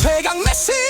최강 메시!